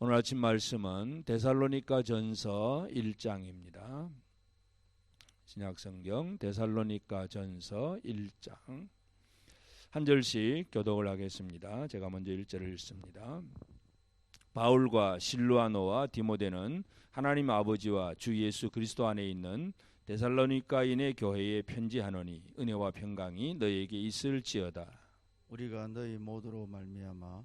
오늘 아침 말씀은 데살로니가 전서 1장입니다. 신약성경 데살로니가 전서 1장 한 절씩 교독을 하겠습니다. 제가 먼저 1절을 읽습니다. 바울과 실루아노와 디모데는 하나님 아버지와 주 예수 그리스도 안에 있는 데살로니가인의 교회에 편지하노니 은혜와 평강이 너에게 있을지어다. 우리가 너희 모두로 말미암아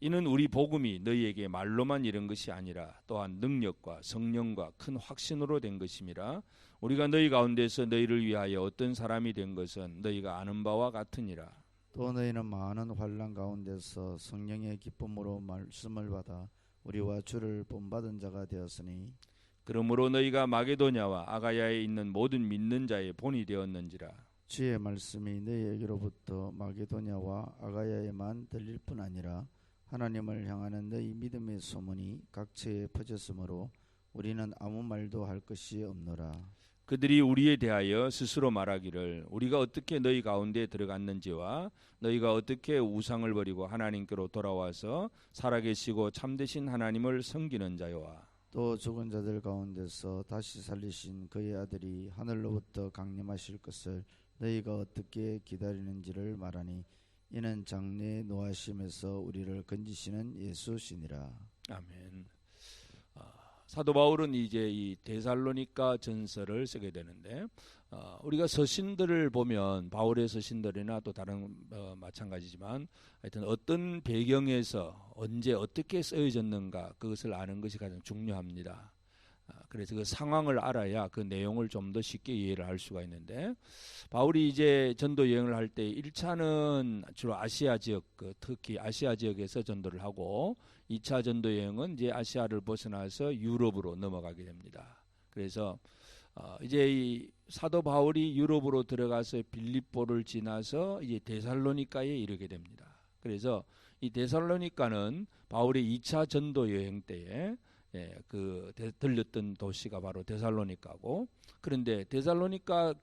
이는 우리 복음이 너희에게 말로만 이른 것이 아니라 또한 능력과 성령과 큰 확신으로 된 것임이라 우리가 너희 가운데서 너희를 위하여 어떤 사람이 된 것은 너희가 아는 바와 같으니라. 또 너희는 많은 환란 가운데서 성령의 기쁨으로 말씀을 받아 우리와 주를 본받은 자가 되었으니 그러므로 너희가 마게도냐와 아가야에 있는 모든 믿는 자의 본이 되었는지라. 주의 말씀이 너희에게로부터 마게도냐와 아가야에만 들릴 뿐 아니라 하나님을 향하는 너희 믿음의 소문이 각처에 퍼졌으므로 우리는 아무 말도 할 것이 없노라. 그들이 우리에 대하여 스스로 말하기를 우리가 어떻게 너희 가운데 들어갔는지와 너희가 어떻게 우상을 버리고 하나님께로 돌아와서 살아계시고 참되신 하나님을 섬기는 자요와 또 죽은 자들 가운데서 다시 살리신 그의 아들이 하늘로부터 강림하실 것을 너희가 어떻게 기다리는지를 말하니 이는 장래 노하심에서 우리를 건지시는 예수시니라. 아멘. 아, 사도 바울은 이제 이 데살로니가 전서를 쓰게 되는데 어, 우리가 서신들을 보면 바울의 서신들이나 또 다른 어, 마찬가지지만 하여튼 어떤 배경에서 언제 어떻게 쓰여졌는가 그것을 아는 것이 가장 중요합니다. 아, 그래서 그 상황을 알아야 그 내용을 좀 더 쉽게 이해를 할 수가 있는데 바울이 이제 전도 여행을 할 때 1차는 주로 아시아 지역 그 특히 아시아 지역에서 전도를 하고 2차 전도 여행은 이제 아시아를 벗어나서 유럽으로 넘어가게 됩니다. 그래서 어 이제 이 사도 바울이 유럽으로 들어가서 빌립보를 지나서 이제 데살로니카에 이르게 됩니다. 그래서 이 데살로니카는 바울의 2차 전도 여행 때에 예, 그 데, 들렸던 도시가 바로 데살로니카고 그런데 데살로니카에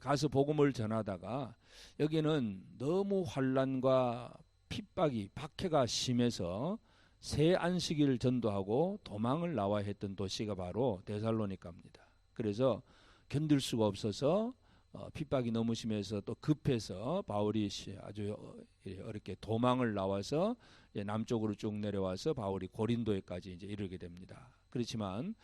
가서 복음을 전하다가 여기는 너무 환란과 핍박이 박해가 심해서 새 안식일 전도하고 도망을 나와 했던 도시가 바로 데살로니카입니다. 그래서 견딜 수가 없어서 어, 핍박이 너무 심해서 또 급해서 바울이 아주 어렵게 도망을 나와서 남쪽으로 쭉 내려와서 바울이 고린도에까지 이제 이르게 됩니다. 그렇지만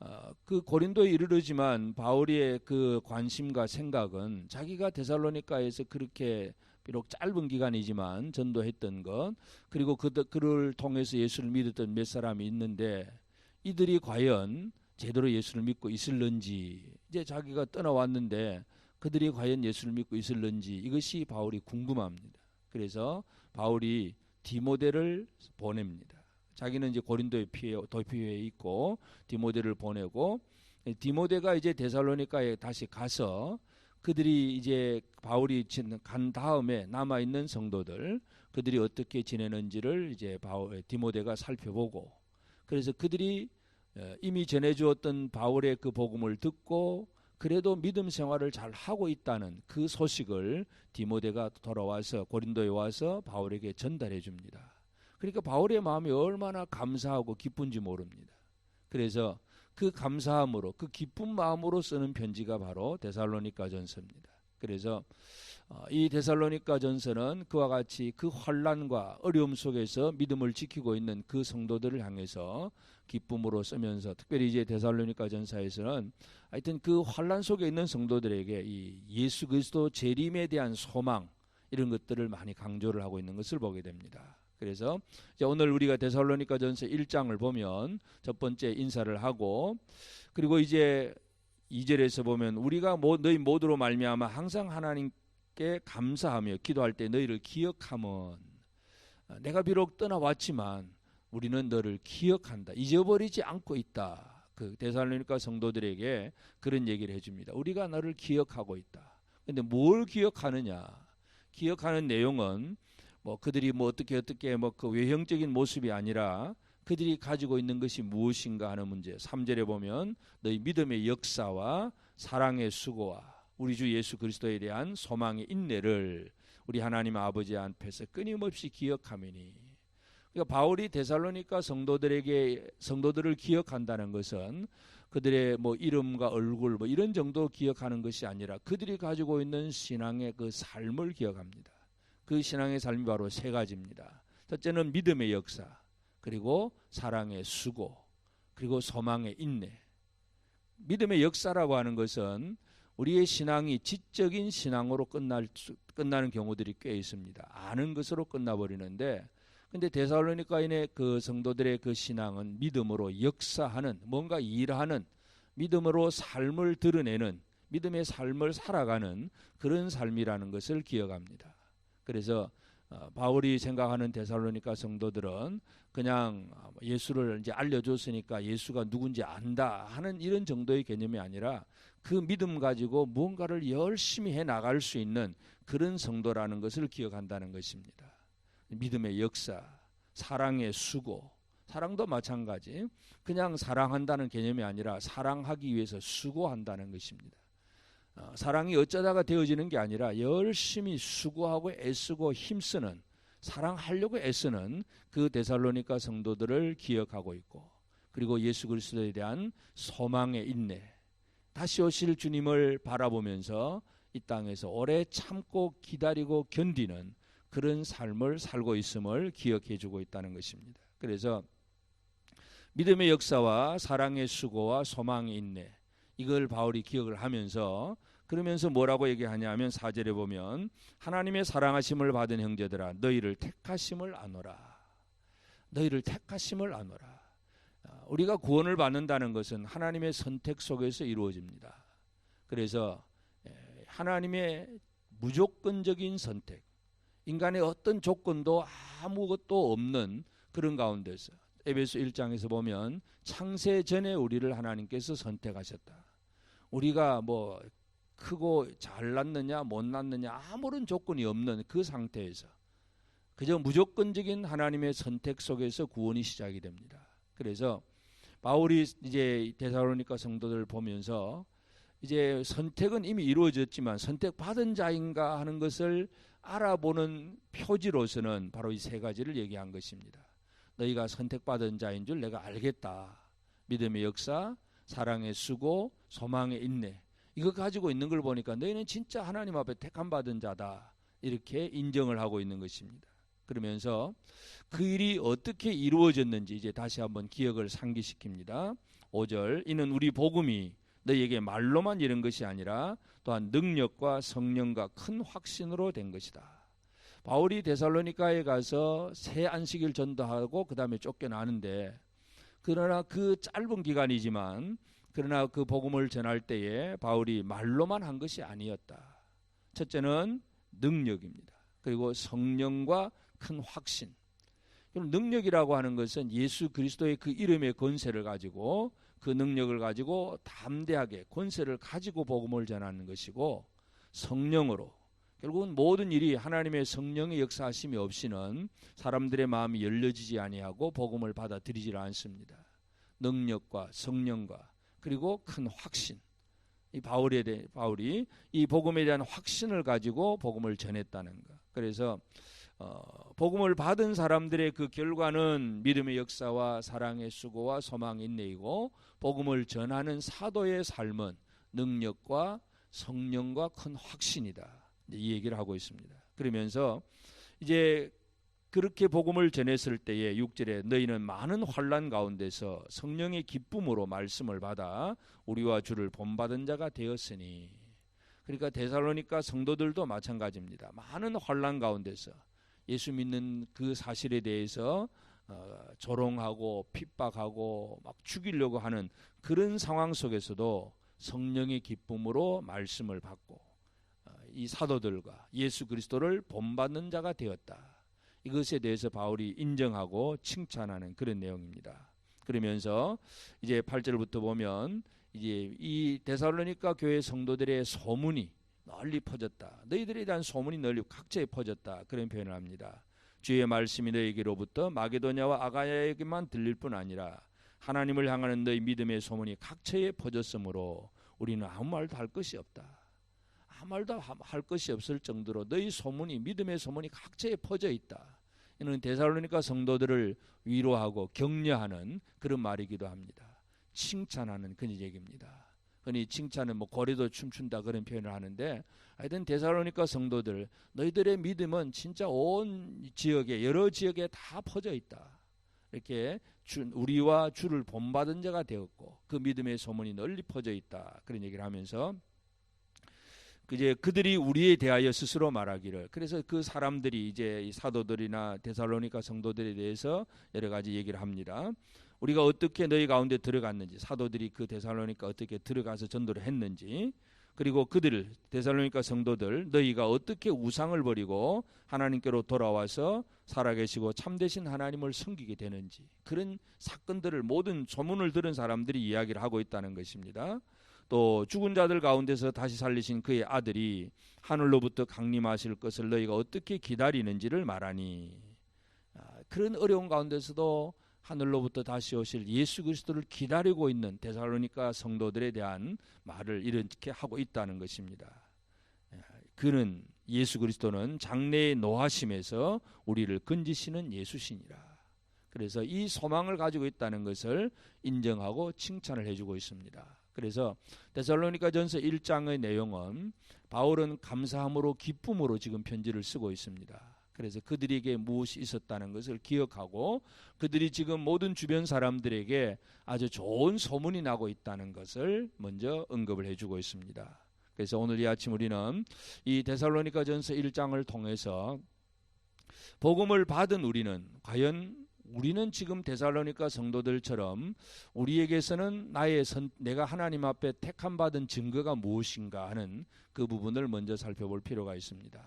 어, 그 고린도에 이르르지만 바울의 그 관심과 생각은 자기가 데살로니카에서 그렇게 비록 짧은 기간이지만 전도했던 것 그리고 그, 그를 통해서 예수를 믿었던 몇 사람이 있는데 이들이 과연 제대로 예수를 믿고 있을는지 이제 자기가 떠나왔는데 그들이 과연 예수를 믿고 있을는지 이것이 바울이 궁금합니다. 그래서 바울이 디모데를 보냅니다. 자기는 이제 고린도에 피해 도피해 있고 디모데를 보내고 디모데가 이제 데살로니카에 다시 가서 그들이 이제 바울이 간 다음에 남아 있는 성도들 그들이 어떻게 지내는지를 이제 바울 디모데가 살펴보고 그래서 그들이 어, 이미 전해 주었던 바울의 그 복음을 듣고 그래도 믿음 생활을 잘 하고 있다는 그 소식을 디모데가 돌아와서 고린도에 와서 바울에게 전달해 줍니다. 그러니까 바울의 마음이 얼마나 감사하고 기쁜지 모릅니다. 그래서 그 감사함으로 그 기쁜 마음으로 쓰는 편지가 바로 데살로니가 전서입니다. 그래서 어, 이 데살로니가 전서는 그와 같이 그 환란과 어려움 속에서 믿음을 지키고 있는 그 성도들을 향해서 기쁨으로 쓰면서 특별히 이제 데살로니가 전서에서는 하여튼 그 환란 속에 있는 성도들에게 이 예수 그리스도 재림에 대한 소망 이런 것들을 많이 강조를 하고 있는 것을 보게 됩니다. 그래서 오늘 우리가 데살로니가 전서 1장을 보면 첫 번째 인사를 하고 그리고 이제 2절에서 보면 우리가 뭐 너희 모두로 말미암아 항상 하나님께 감사하며 기도할 때 너희를 기억하면 내가 비록 떠나왔지만 우리는 너를 기억한다. 잊어버리지 않고 있다. 그 데살로니가 성도들에게 그런 얘기를 해 줍니다. 우리가 너를 기억하고 있다. 근데 뭘 기억하느냐? 기억하는 내용은 뭐 그들이 뭐 어떻게 어떻게 뭐 그 외형적인 모습이 아니라 그들이 가지고 있는 것이 무엇인가 하는 문제. 3절에 보면 너희 믿음의 역사와 사랑의 수고와 우리 주 예수 그리스도에 대한 소망의 인내를 우리 하나님 아버지 앞에서 끊임없이 기억하매니 그러니까 바울이 데살로니가 성도들에게 성도들을 기억한다는 것은 그들의 뭐 이름과 얼굴 뭐 이런 정도 기억하는 것이 아니라 그들이 가지고 있는 신앙의 그 삶을 기억합니다. 그 신앙의 삶이 바로 세 가지입니다. 첫째는 믿음의 역사, 그리고 사랑의 수고, 그리고 소망의 인내. 믿음의 역사라고 하는 것은 우리의 신앙이 지적인 신앙으로 끝날 끝나는 경우들이 꽤 있습니다. 아는 것으로 끝나버리는데 근데 데살로니가인의 그 성도들의 그 신앙은 믿음으로 역사하는 뭔가 일하는 믿음으로 삶을 드러내는 믿음의 삶을 살아가는 그런 삶이라는 것을 기억합니다. 그래서 어, 바울이 생각하는 데살로니가 성도들은 그냥 예수를 이제 알려줬으니까 예수가 누군지 안다 하는 이런 정도의 개념이 아니라 그 믿음 가지고 무언가를 열심히 해 나갈 수 있는 그런 성도라는 것을 기억한다는 것입니다. 믿음의 역사, 사랑의 수고, 사랑도 마찬가지. 그냥 사랑한다는 개념이 아니라 사랑하기 위해서 수고한다는 것입니다. 어, 사랑이 어쩌다가 되어지는 게 아니라 열심히 수고하고 애쓰고 힘쓰는 사랑하려고 애쓰는 그 데살로니가 성도들을 기억하고 있고 그리고 예수 그리스도에 대한 소망의 인내 다시 오실 주님을 바라보면서 이 땅에서 오래 참고 기다리고 견디는 그런 삶을 살고 있음을 기억해 주고 있다는 것입니다. 그래서 믿음의 역사와 사랑의 수고와 소망의 인내 이걸 바울이 기억을 하면서 그러면서 뭐라고 얘기하냐면 사절에 보면 하나님의 사랑하심을 받은 형제들아 너희를 택하심을 아노라 너희를 택하심을 아노라 아, 우리가 구원을 받는다는 것은 하나님의 선택 속에서 이루어집니다. 그래서 하나님의 무조건적인 선택 인간의 어떤 조건도 아무것도 없는 그런 가운데서 에베소 1장에서 보면 창세 전에 우리를 하나님께서 선택하셨다. 우리가 뭐 크고 잘났느냐 못났느냐 아무런 조건이 없는 그 상태에서 그저 무조건적인 하나님의 선택 속에서 구원이 시작이 됩니다. 그래서 바울이 이제 데살로니가 성도들을 보면서 이제 선택은 이미 이루어졌지만 선택받은 자인가 하는 것을 알아보는 표지로서는 바로 이 세 가지를 얘기한 것입니다. 너희가 선택받은 자인 줄 내가 알겠다. 믿음의 역사, 사랑의 수고, 소망의 인내. 이거 가지고 있는 걸 보니까 너희는 진짜 하나님 앞에 택함 받은 자다. 이렇게 인정을 하고 있는 것입니다. 그러면서 그 일이 어떻게 이루어졌는지 이제 다시 한번 기억을 상기시킵니다. 5절 이는 우리 복음이 너희에게 말로만 이런 것이 아니라 또한 능력과 성령과 큰 확신으로 된 것이다. 바울이 데살로니카에 가서 새 안식일 전도하고 그 다음에 쫓겨나는데 그러나 그 짧은 기간이지만 그러나 그 복음을 전할 때에 바울이 말로만 한 것이 아니었다. 첫째는 능력입니다. 그리고 성령과 큰 확신. 그럼 능력이라고 하는 것은 예수 그리스도의 그 이름의 권세를 가지고 그 능력을 가지고 담대하게 권세를 가지고 복음을 전하는 것이고 성령으로 결국은 모든 일이 하나님의 성령의 역사하심이 없이는 사람들의 마음이 열려지지 아니하고 복음을 받아들이질 않습니다. 능력과 성령과 그리고 큰 확신. 이 바울에 대해 바울이 이 복음에 대한 확신을 가지고 복음을 전했다는 것. 그래서 어, 복음을 받은 사람들의 그 결과는 믿음의 역사와 사랑의 수고와 소망의 인내이고 복음을 전하는 사도의 삶은 능력과 성령과 큰 확신이다. 이 얘기를 하고 있습니다. 그러면서 이제 그렇게 복음을 전했을 때에 6절에 너희는 많은 환란 가운데서 성령의 기쁨으로 말씀을 받아 우리와 주를 본받은 자가 되었으니 그러니까 데살로니가 성도들도 마찬가지입니다. 많은 환란 가운데서 예수 믿는 그 사실에 대해서 어, 조롱하고 핍박하고 막 죽이려고 하는 그런 상황 속에서도 성령의 기쁨으로 말씀을 받고 어, 이 사도들과 예수 그리스도를 본받는 자가 되었다. 이것에 대해서 바울이 인정하고 칭찬하는 그런 내용입니다. 그러면서 이제 8절부터 보면 이제 이 데살로니가 교회 성도들의 소문이 널리 퍼졌다. 너희들에 대한 소문이 널리 각처에 퍼졌다. 그런 표현을 합니다. 주의 말씀이 너에게로부터 마게도냐와 아가야에게만 들릴 뿐 아니라 하나님을 향하는 너희 믿음의 소문이 각처에 퍼졌으므로 우리는 아무 말도 할 것이 없다. 말도 할 것이 없을 정도로 너희 소문이 믿음의 소문이 각처에 퍼져 있다. 이는 데살로니가 성도들을 위로하고 격려하는 그런 말이기도 합니다. 칭찬하는 그런 얘기입니다. 흔히 칭찬은 뭐 고래도 춤춘다 그런 표현을 하는데 하여튼 데살로니가 성도들 너희들의 믿음은 진짜 온 지역에 여러 지역에 다 퍼져 있다. 이렇게 주, 우리와 주를 본받은 자가 되었고 그 믿음의 소문이 널리 퍼져 있다. 그런 얘기를 하면서 이제 그들이 우리에 대하여 스스로 말하기를 그래서 그 사람들이 이제 사도들이나 데살로니가 성도들에 대해서 여러 가지 얘기를 합니다. 우리가 어떻게 너희 가운데 들어갔는지 사도들이 그 데살로니가 어떻게 들어가서 전도를 했는지 그리고 그들 데살로니가 성도들 너희가 어떻게 우상을 버리고 하나님께로 돌아와서 살아계시고 참되신 하나님을 섬기게 되는지 그런 사건들을 모든 소문을 들은 사람들이 이야기를 하고 있다는 것입니다. 또 죽은 자들 가운데서 다시 살리신 그의 아들이 하늘로부터 강림하실 것을 너희가 어떻게 기다리는지를 말하니 아, 그런 어려운 가운데서도 하늘로부터 다시 오실 예수 그리스도를 기다리고 있는 데살로니가 성도들에 대한 말을 이렇게 하고 있다는 것입니다. 예, 그는 예수 그리스도는 장래의 노하심에서 우리를 건지시는 예수시니라. 그래서 이 소망을 가지고 있다는 것을 인정하고 칭찬을 해주고 있습니다. 그래서 데살로니가 전서 1장의 내용은 바울은 감사함으로 기쁨으로 지금 편지를 쓰고 있습니다. 그래서 그들에게 무엇이 있었다는 것을 기억하고 그들이 지금 모든 주변 사람들에게 아주 좋은 소문이 나고 있다는 것을 먼저 언급을 해주고 있습니다. 그래서 오늘 이 아침 우리는 이 데살로니가 전서 1장을 통해서 복음을 받은 우리는 과연 우리는 지금 데살로니가 성도들처럼 우리에게서는 나의 선, 내가 하나님 앞에 택함 받은 증거가 무엇인가 하는 그 부분을 먼저 살펴볼 필요가 있습니다.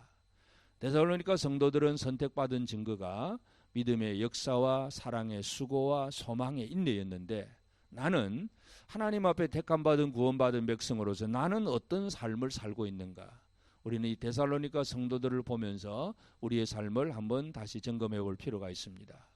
데살로니가 성도들은 선택받은 증거가 믿음의 역사와 사랑의 수고와 소망의 인내였는데 나는 하나님 앞에 택함 받은 구원받은 백성으로서 나는 어떤 삶을 살고 있는가? 우리는 이 데살로니가 성도들을 보면서 우리의 삶을 한번 다시 점검해 볼 필요가 있습니다.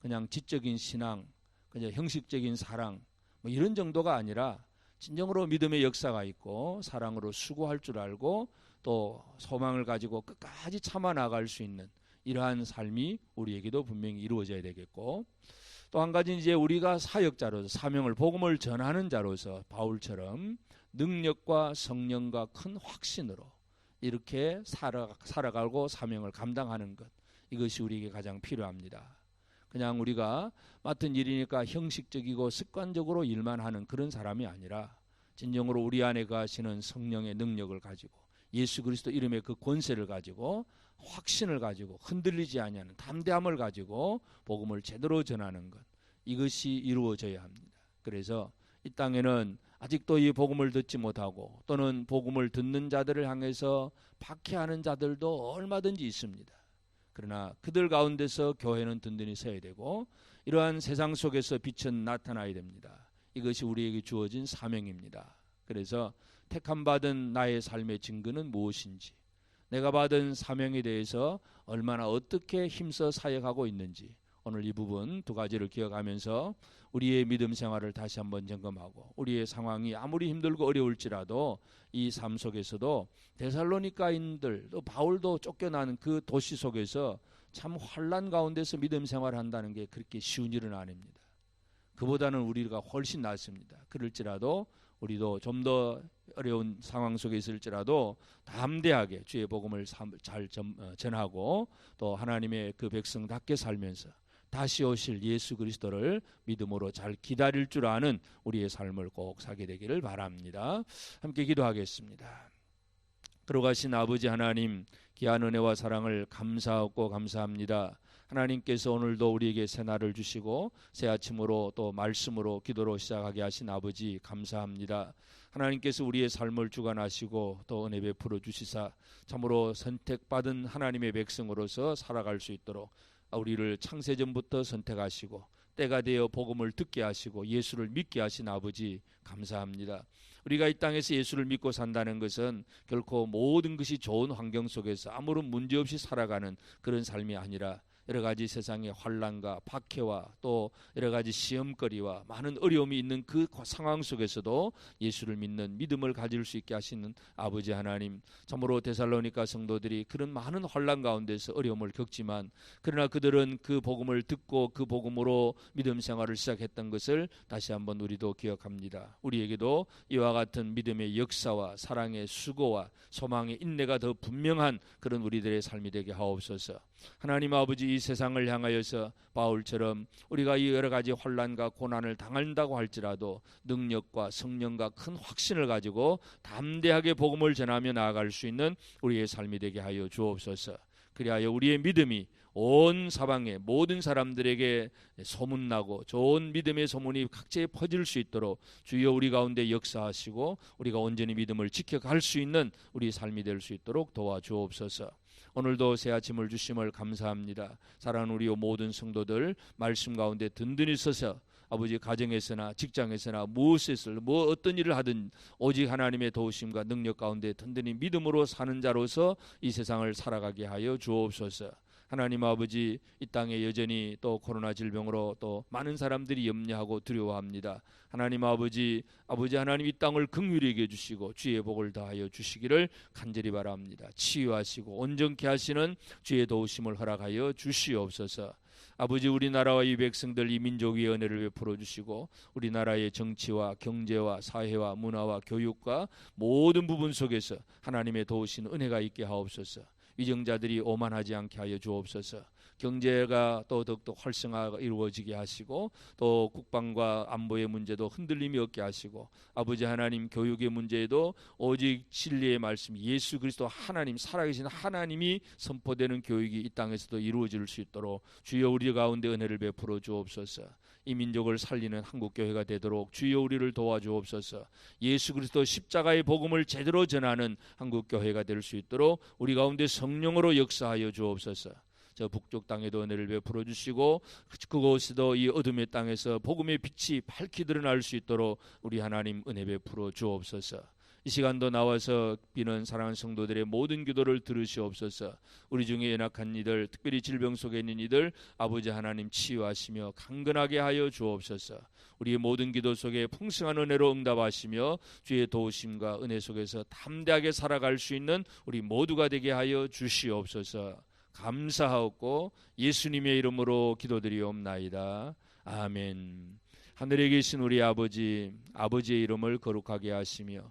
그냥 지적인 신앙, 그냥 형식적인 사랑 뭐 이런 정도가 아니라 진정으로 믿음의 역사가 있고 사랑으로 수고할 줄 알고 또 소망을 가지고 끝까지 참아 나갈 수 있는 이러한 삶이 우리에게도 분명히 이루어져야 되겠고 또 한 가지 이제 우리가 사역자로서 사명을 복음을 전하는 자로서 바울처럼 능력과 성령과 큰 확신으로 이렇게 살아, 살아가고 사명을 감당하는 것 이것이 우리에게 가장 필요합니다. 그냥 우리가 맡은 일이니까 형식적이고 습관적으로 일만 하는 그런 사람이 아니라 진정으로 우리 안에 가시는 성령의 능력을 가지고 예수 그리스도 이름의 그 권세를 가지고 확신을 가지고 흔들리지 아니하는 담대함을 가지고 복음을 제대로 전하는 것 이것이 이루어져야 합니다. 그래서 이 땅에는 아직도 이 복음을 듣지 못하고 또는 복음을 듣는 자들을 향해서 박해하는 자들도 얼마든지 있습니다. 그러나 그들 가운데서 교회는 든든히 서야 되고 이러한 세상 속에서 빛은 나타나야 됩니다. 이것이 우리에게 주어진 사명입니다. 그래서 택함 받은 나의 삶의 증거는 무엇인지 내가 받은 사명에 대해서 얼마나 어떻게 힘써 사역하고 있는지 오늘 이 부분 두 가지를 기억하면서 우리의 믿음 생활을 다시 한번 점검하고 우리의 상황이 아무리 힘들고 어려울지라도 이 삶 속에서도 데살로니카인들 또 바울도 쫓겨나는 그 도시 속에서 참 환란 가운데서 믿음 생활한다는 게 그렇게 쉬운 일은 아닙니다. 그보다는 우리가 훨씬 낫습니다. 그럴지라도 우리도 좀 더 어려운 상황 속에 있을지라도 담대하게 주의 복음을 잘 어, 전하고 또 하나님의 그 백성답게 살면서 다시 오실 예수 그리스도를 믿음으로 잘 기다릴 줄 아는 우리의 삶을 꼭 사게 되기를 바랍니다. 함께 기도하겠습니다. 그러가신 아버지 하나님 귀한 은혜와 사랑을 감사하고 감사합니다. 하나님께서 오늘도 우리에게 새 날을 주시고 새 아침으로 또 말씀으로 기도로 시작하게 하신 아버지 감사합니다. 하나님께서 우리의 삶을 주관하시고 또 은혜 베풀어 주시사 참으로 선택받은 하나님의 백성으로서 살아갈 수 있도록 우리를 창세전부터 선택하시고 때가 되어 복음을 듣게 하시고 예수를 믿게 하신 아버지 감사합니다. 우리가 이 땅에서 예수를 믿고 산다는 것은 결코 모든 것이 좋은 환경 속에서 아무런 문제 없이 살아가는 그런 삶이 아니라 여러 가지 세상의 환란과 박해와 또 여러 가지 시험거리와 많은 어려움이 있는 그 상황 속에서도 예수를 믿는 믿음을 가질 수 있게 하시는 아버지 하나님 참으로 데살로니가 성도들이 그런 많은 환란 가운데서 어려움을 겪지만 그러나 그들은 그 복음을 듣고 그 복음으로 믿음 생활을 시작했던 것을 다시 한번 우리도 기억합니다. 우리에게도 이와 같은 믿음의 역사와 사랑의 수고와 소망의 인내가 더 분명한 그런 우리들의 삶이 되게 하옵소서. 하나님 아버지 이 세상을 향하여서 바울처럼 우리가 이 여러 가지 환란과 고난을 당한다고 할지라도 능력과 성령과 큰 확신을 가지고 담대하게 복음을 전하며 나아갈 수 있는 우리의 삶이 되게 하여 주옵소서. 그리하여 우리의 믿음이 온 사방에 모든 사람들에게 소문나고 좋은 믿음의 소문이 각지에 퍼질 수 있도록 주여 우리 가운데 역사하시고 우리가 온전히 믿음을 지켜갈 수 있는 우리 삶이 될 수 있도록 도와주옵소서. 오늘도 새 아침을 주심을 감사합니다. 사랑하는 우리 모든 성도들 말씀 가운데 든든히 서서 아버지 가정에서나 직장에서나 무엇에서 뭐 어떤 일을 하든 오직 하나님의 도우심과 능력 가운데 든든히 믿음으로 사는 자로서 이 세상을 살아가게 하여 주옵소서. 하나님 아버지 이 땅에 여전히 또 코로나 질병으로 또 많은 사람들이 염려하고 두려워합니다. 하나님 아버지 아버지 하나님 이 땅을 긍휼히 여겨 주시고 주의 복을 다하여 주시기를 간절히 바랍니다. 치유하시고 온전케 하시는 주의 도우심을 허락하여 주시옵소서. 아버지 우리나라와 이 백성들 이 민족의 은혜를 베풀어 주시고 우리나라의 정치와 경제와 사회와 문화와 교육과 모든 부분 속에서 하나님의 도우신 은혜가 있게 하옵소서. 위정자들이 오만하지 않게 하여 주옵소서. 경제가 또 더욱더 활성화가 이루어지게 하시고 또 국방과 안보의 문제도 흔들림이 없게 하시고 아버지 하나님 교육의 문제에도 오직 진리의 말씀 예수 그리스도 하나님 살아계신 하나님이 선포되는 교육이 이 땅에서도 이루어질 수 있도록 주여 우리 가운데 은혜를 베풀어 주옵소서. 이 민족을 살리는 한국 교회가 되도록 주여 우리를 도와주옵소서. 예수 그리스도 십자가의 복음을 제대로 전하는 한국 교회가 될 수 있도록 우리 가운데 성령으로 역사하여 주옵소서. 저 북쪽 땅에도 은혜를 베풀어 주시고 그곳에도 이 어둠의 땅에서 복음의 빛이 밝히 드러날 수 있도록 우리 하나님 은혜 베풀어 주옵소서. 이 시간도 나와서 비는 사랑하는 성도들의 모든 기도를 들으시옵소서. 우리 중에 연약한 이들, 특별히 질병 속에 있는 이들 아버지 하나님 치유하시며 강건하게 하여 주옵소서. 우리의 모든 기도 속에 풍성한 은혜로 응답하시며 주의 도우심과 은혜 속에서 담대하게 살아갈 수 있는 우리 모두가 되게 하여 주시옵소서. 감사하옵고 예수님의 이름으로 기도드리옵나이다. 아멘. 하늘에 계신 우리 아버지, 아버지의 이름을 거룩하게 하시며